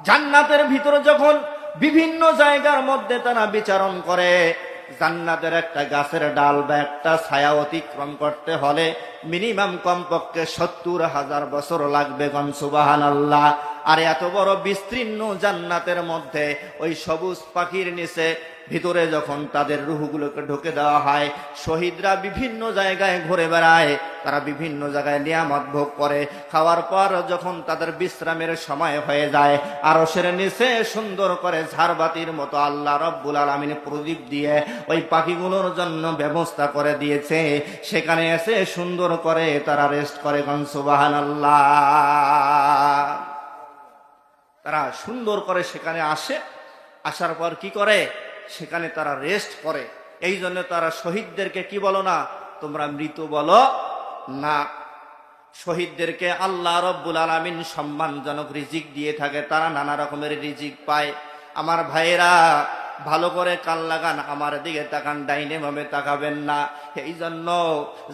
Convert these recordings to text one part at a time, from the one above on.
জান্নাতের ভিতরে যখন বিভিন্ন জায়গার মধ্যে তারা বিচারণ করে, জান্নাতের একটা গাছের ডাল বা একটা ছায়া অতিক্রম করতে হলে মিনিমাম কমপক্ষে সত্তর হাজার বছর লাগবে গনসুবাহান আল্লাহ আর এত বড় বিস্তীর্ণ জান্নাতের মধ্যে ওই সবুজ পাখির নিচে ভিতরে যখন তাদের রুহগুলোকে ঢুকে দেওয়া হয়, শহীদরা বিভিন্ন জায়গায় ঘুরে বেড়ায়, তারা বিভিন্ন জায়গায় নিয়ামত ভোগ করে। খাওয়ার পর যখন তাদের বিশ্রামের সময় হয়ে যায় আরও সেরে নিচে সুন্দর করে ঝাড়বাতির মতো আল্লাহ রব্বুল আলমিন প্রদীপ দিয়ে ওই পাখিগুলোর জন্য ব্যবস্থা করে দিয়েছে। সেখানে এসে সুন্দর করে তারা রেস্ট করে গনসুবাহান আল্লাহ তারা সুন্দর করে সেখানে আসে। আসার পর কি করে? সেখানে তারা রেস্ট করে। এই জন্য তারা শহীদদেরকে কি বলো না, তোমরা মৃত বলো না। শহীদদেরকে আল্লাহ রব্বুল আলমিন সম্মানজনক রিজিক দিয়ে থাকে, তারা নানা রকমের রিজিক পায়। আমার ভাইয়েরা, ভালো করে কান লাগান, আমার দিকে তাকান, ডাইনে ভাবে তাকাবেন না। এই জন্য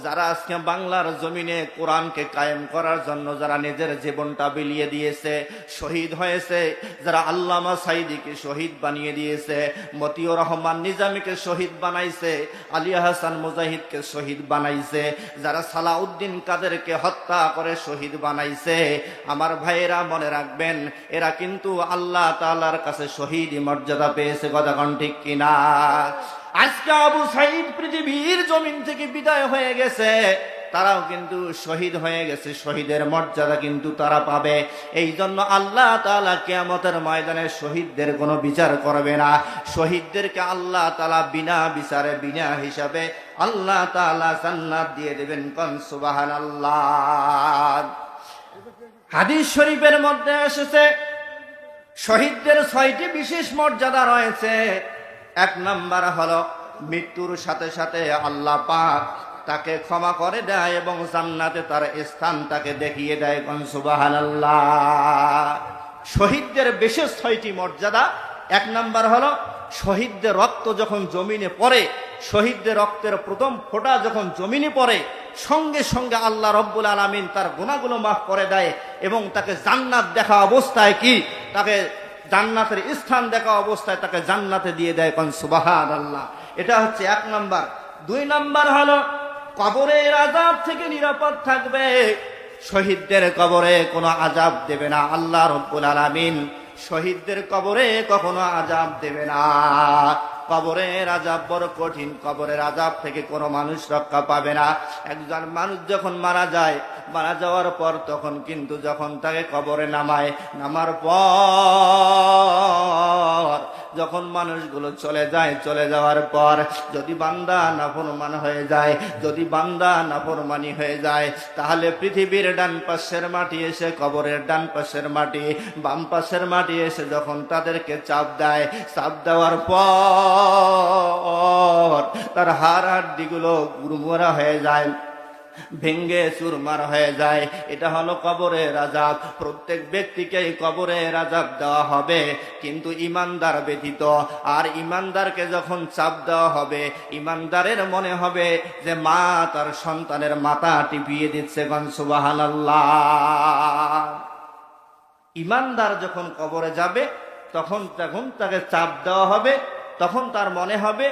যারা আজকে বাংলার জমিনে কোরআনকে কায়েম করার জন্য যারা নিজের জীবনটা বিলিয়ে দিয়েছে, শহীদ হয়েছে, যারা আল্লামা সাইদিকে শহীদ বানিয়ে দিয়েছে, মতিউর রহমান নিজামীকে শহীদ বানাইছে আলিয়া হাসান মুজাহিদকে শহীদ বানাইছে, যারা সালাউদ্দিন কাদেরকে হত্যা করে শহীদ বানাইছে, আমার ভাইয়েরা মনে রাখবেন, এরা কিন্তু আল্লাহ তাআলার কাছে শহীদ মর্যাদা পেয়েছে গদাগণ ঠিক কিনা? আজকে আবু সাইদ পৃথিবীর জমিন থেকে বিদায় হয়ে গেছে। তারাও কিন্তু শহীদ হয়ে গেছে। শহীদের মর্যাদা কিন্তু তারা পাবে। এই জন্য আল্লাহ তালা কেয়ামতের ময়দানে শহীদদের কোনো বিচার করবে না। শহীদদেরকে আল্লাহ তালা বিনা বিচারে, বিনা হিসাবে আল্লাহ তালা জান্নাত দিয়ে দেবেন কন সুবাহান আল্লাহ হাদিস শরীফের মধ্যে এসেছে, শহীদদের ছয়টি বিশেষ মর্যাদা রয়েছে। এক নাম্বার হলো, মৃত্যুর সাথে সাথে আল্লাহ পাক তাকে ক্ষমা করে দেয় এবং জান্নাতে তার স্থান তাকে দেখিয়ে দেয়। সুবাহান শহীদদের বিশেষ ছয়টি মর্যাদা। এক নাম্বার হলো, শহীদদের রক্ত যখন জমিনে পড়ে, শহীদদের রক্তের প্রথম ফোঁটা যখন জমিনে পড়ে, সঙ্গে সঙ্গে আল্লাহ রব্বুল আলমিন তার গুণাগুলো মাফ করে দেয় এবং তাকে জান্নাত দেখা অবস্থায় কি? তাকে জান্নাতের স্থান দেখা অবস্থায় তাকে জান্নাতে দিয়ে দেয়, কন সুবাহান আল্লাহ এটা হচ্ছে এক নাম্বার। দুই নাম্বার হলো, কবরের আজাব থেকে নিরাপদ থাকবে। শহীদদের কবরে কোনো আজাব দেবে না। আল্লাহ রব্বুল আলমিন শহীদদের কবরে কখনো আজাব দেবে না। কবরের আজাব বড় কঠিন কবরের আজাব থেকে কোনো মানুষ রক্ষা পাবে না। একজন মানুষ যখন মারা যায়, মারা যাওয়ার পর তখন কিন্তু যখন তাকে কবরে নামায়, নামার পর যখন মানুষগুলো চলে যায়, চলে যাওয়ার পর যদি বান্দা নাফরমান হয়ে যায়, যদি বান্দা নাফরমানি হয়ে যায়, তাহলে পৃথিবীর ডান পাশের মাটি এসে কবরের ডান পাশের মাটি, বাম পাশের মাটি এসে যখন তাদেরকে চাপ দেয়, চাপ দেওয়ার পর তার হাড় হাড্ডিগুলো গুরুমরা হয়ে যায়। ভেঙ্গে চুরমার হয়ে যায়। এটা হলো কবরের আজাব প্রত্যেক ব্যক্তিকে কবরের আজাব দেওয়া হবে। কিন্তু ইমানদার ব্যতীত, আর ইমানদারকে যখন চাপ দেওয়া হবে, ইমানদারের মনে হবে যে, মা তার সন্তানের মাথা টিপিয়ে দিচ্ছে গনসুবাহান ইমানদার যখন কবরে যাবে, তখন তখন তাকে চাপ দেওয়া হবে, তখন তার মনে হবে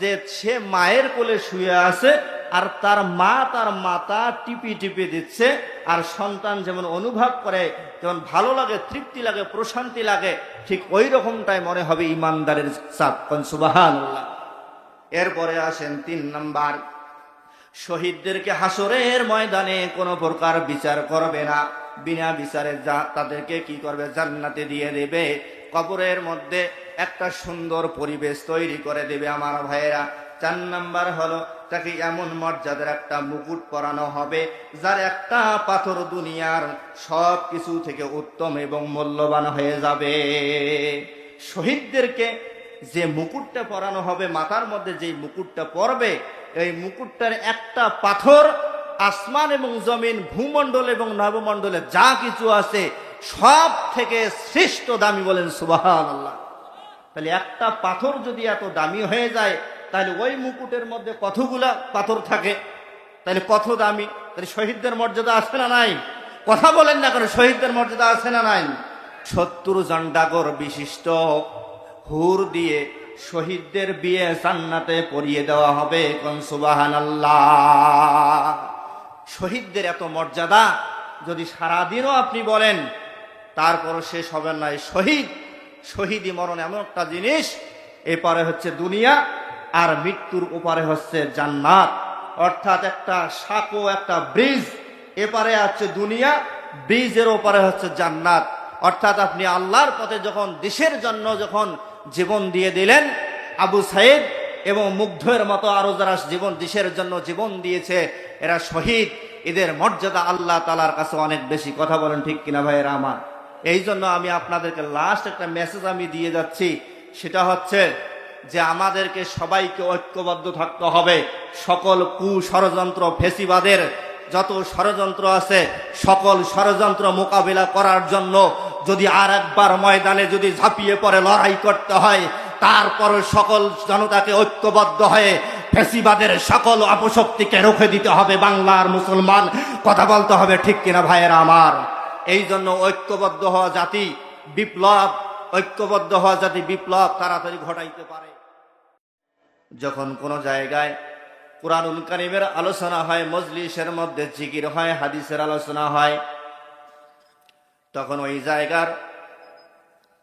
যে, সে মায়ের কোলে শুয়ে আছে আর তার মা তার মাতা টিপি টিপি দিচ্ছে, আর সন্তান যেমন অনুভব করে, যেমন ভালো লাগে, তৃপ্তি লাগে, প্রশান্তি লাগে, ঠিক ওই রকমটাই মনে হবে ইমানদারের চাপ সুবাহান এরপরে আসেন তিন নম্বর। শহীদদেরকে হাসরের ময়দানে কোনো প্রকার বিচার করবে না। বিনা বিচারে যা তাদেরকে কি করবে? জান্নাতে দিয়ে দেবে। কবরের মধ্যে একটা সুন্দর পরিবেশ তৈরি করে দেবে আমার ভাইয়েরা। চার নাম্বার হলো, তাকে এমন মর্যাদার একটা মুকুট পরানো হবে, যার একটা পাথর দুনিয়ার সব কিছু থেকে উত্তম এবং মূল্যবান হয়ে যাবে। শহীদদেরকে যে মুকুটটা পরানো হবে, মাথার মধ্যে যে মুকুটটা পরবে, এই মুকুটটার একটা পাথর আসমান এবং জমিন, ভূমণ্ডল এবং নবমণ্ডলে যা কিছু আছে, সব থেকে শ্রেষ্ঠ দামি বলেন সুবাহ আল্লাহ তাহলে একটা পাথর যদি এত দামি হয়ে যায় তাহলে ওই মুকুটের মধ্যে কতগুলা পাথর থাকে? তাহলে কত দামি? তাহলে শহীদদের মর্যাদা আছে না নাই? কথা বলেন না কেন, শহীদদের মর্যাদা আছে না নাই? সত্তর জন্ডাগর বিশিষ্ট হুর দিয়ে শহীদদের বিয়ে জান্নাতে পরিয়ে দেওয়া হবে কোন সুবাহান শহীদদের এত মর্যাদা, যদি সারাদিনও আপনি বলেন, তারপরও শেষ হবে না। শহীদ, শহীদি মরণ এমন একটা জিনিস এপারে হচ্ছে দুনিয়া আর মৃত্যুর ওপারে হচ্ছে জান্নাত। অর্থাৎ একটা সাঁকো, একটা ব্রিজ, এপারে আছে দুনিয়া, ব্রিজের ওপারে হচ্ছে জান্নাত। অর্থাৎ আপনি আল্লাহর পথে যখন, দেশের জন্য যখন জীবন দিয়ে দিলেন, আবু সাইদ এবং মুগ্ধের মতো আরও যারা জীবন, দেশের জন্য জীবন দিয়েছে, এরা শহীদ। এদের মর্যাদা আল্লাহ তালার কাছে অনেক বেশি। কথা বলেন ঠিক কিনা ভাইয়েরা আমার? এই জন্য আমি আপনাদেরকে লাস্ট একটা মেসেজ আমি দিয়ে যাচ্ছি। সেটা হচ্ছে যে আমাদেরকে সবাইকে ঐক্যবদ্ধ থাকতে হবে। সকল কু ষড়যন্ত্র ফেসিবাদের যত ষড়যন্ত্র আছে, সকল ষড়যন্ত্র মোকাবিলা করার জন্য যদি আর একবার ময়দানে যদি ঝাঁপিয়ে পড়ে, লড়াই করতে হয়, তারপর সকল জনতাকে ঐক্যবদ্ধ হয়ে ফেসিবাদের সকল অপশক্তিকে রুখে দিতে হবে বাংলার মুসলমান। কথা বলতে হবে, ঠিক কিনা ভাইয়েরা আমার? এই জন্য ঐক্যবদ্ধ হওয়া জাতি বিপ্লব ঐক্যবদ্ধ হওয়া যাতে বিপ্লব তাড়াতাড়ি ঘটাইতে পারে। যখন কোন জায়গায় কোরআনুল কারিমের আলোচনা হয়, মজলিসের মধ্যে জিকির হয়, হাদিসের আলোচনা হয়, তখন ওই জায়গার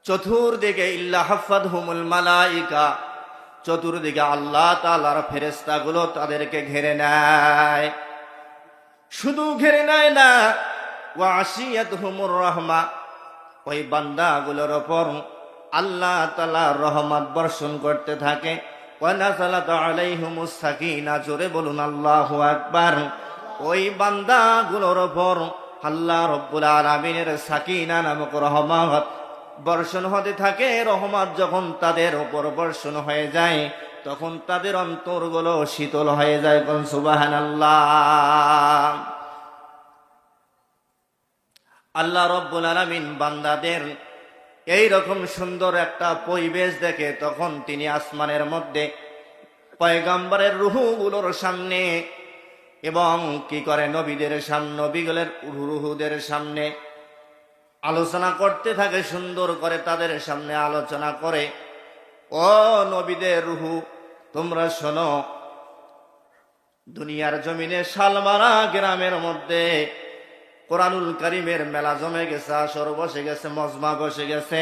চতুর্দিকে ইল্লাহাফাদ হুমুল মালাইকা, চতুর্দিকে আল্লাহ তালার ফেরেস্তাগুলো তাদেরকে ঘেরে নেয়। শুধু ঘেরে নেয় না ও আসিয়াত হুমুর রহমা ওই বান্দাগুলোর ওপর আল্লাহ তালা রহমত বর্ষণ করতে থাকে। জোরে বলুন, আল্লাহ আকবার। ওই বান্দাগুলোর ওপর আল্লাহ রব্বুল আলমিনের সাকিনা নামক রহমত বর্ষণ হতে থাকে। রহমত যখন তাদের ওপর বর্ষণ হয়ে যায়, তখন তাদের অন্তরগুলো শীতল হয়ে যায়। কোন সুবাহান আল্লাহ আল্লাহ রব্বুল আলমিন বান্দাদের এই রকম সুন্দর একটা পরিবেশ দেখে তখন তিনি আসমানের মধ্যে পয়গাম্বরের রুহুগুলোর সামনে এবং কি করে নবীদের সামনে নবীগুলের রুহুদের সামনে আলোচনা করতে থাকে, সুন্দর করে তাদের সামনে আলোচনা করে, ও নবীদের রুহু, তোমরা শোনো, দুনিয়ার জমিনে শালমারা গ্রামের মধ্যে কোরআনুল করিমের মেলা জমে গেছে, আসর বসে গেছে, মজমা বসে গেছে।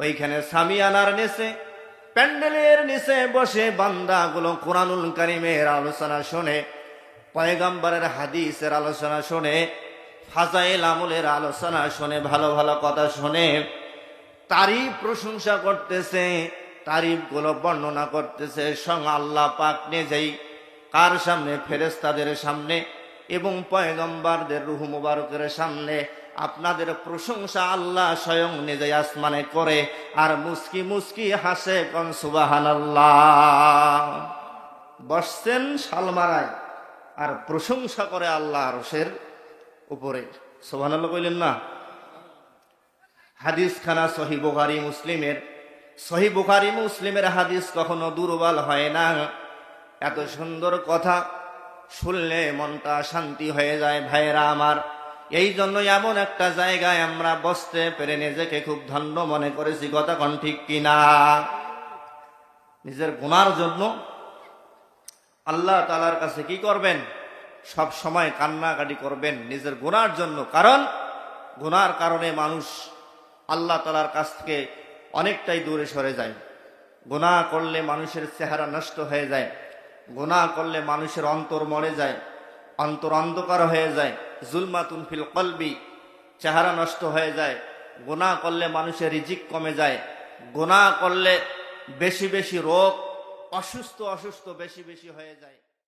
ওইখানে সামিয়ানার নিচে, প্যান্ডেলের নিচে বসে বান্দাগুলো কোরআনুল করিমের আলোচনা শোনে, পয়গাম্বরের হাদিসের আলোচনা শোনে, ফাজাইল আমলের আলোচনা শোনে, ভালো ভালো কথা শোনে। তারই প্রশংসা করতেছে তারিফগুলো বর্ণনা করতেছে সং আল্লাহ পাক নিজেই কার সামনে ফেরেস্তাদের সামনে এবং পয়গম্বারদের রুহু মুবারকের সামনে আপনাদের প্রশংসা আল্লাহ স্বয়ং নিজে আসমানে করে, আর মুস্কি মুস্কি হাসে কন সুবাহান বসছেন শালমারায়, আর প্রশংসা করে আল্লাহ রসের উপরে। সোহান আল্লাহ কইলেন না? হাদিস খানা সহি বুখারি মুসলিমের, সহি বুখারি মুসলিমের হাদিস কখনো দুর্বল হয় না। এত সুন্দর কথা শুনলে মনটা শান্তি হয়ে যায়, ভাইয়েরা আমার। এই জন্য এমন একটা জায়গায় আমরা বসতে পেরে নিজেকে খুব ধন্য মনে করেছি কন ঠিক কিনা? নিজের গুনার জন্য আল্লাহ তালার কাছে কি করবেন? সব সময় কান্নাকাটি করবেন নিজের গুনার জন্য, কারণ গুনার কারণে মানুষ আল্লাহ তালার কাছ থেকে অনেকটাই দূরে সরে যায়। গুনাহ করলে মানুষের চেহারা নষ্ট হয়ে যায়। গুনাহ করলে মানুষের অন্তর মরে যায়, অন্তর অন্ধকার হয়ে যায়, জুলমাতুন ফিল কলবি, চেহারা নষ্ট হয়ে যায়। গোনা করলে মানুষের রিজিক কমে যায়। গোনা করলে বেশি বেশি রোগ, অসুস্থ অসুস্থ বেশি বেশি হয়ে যায়।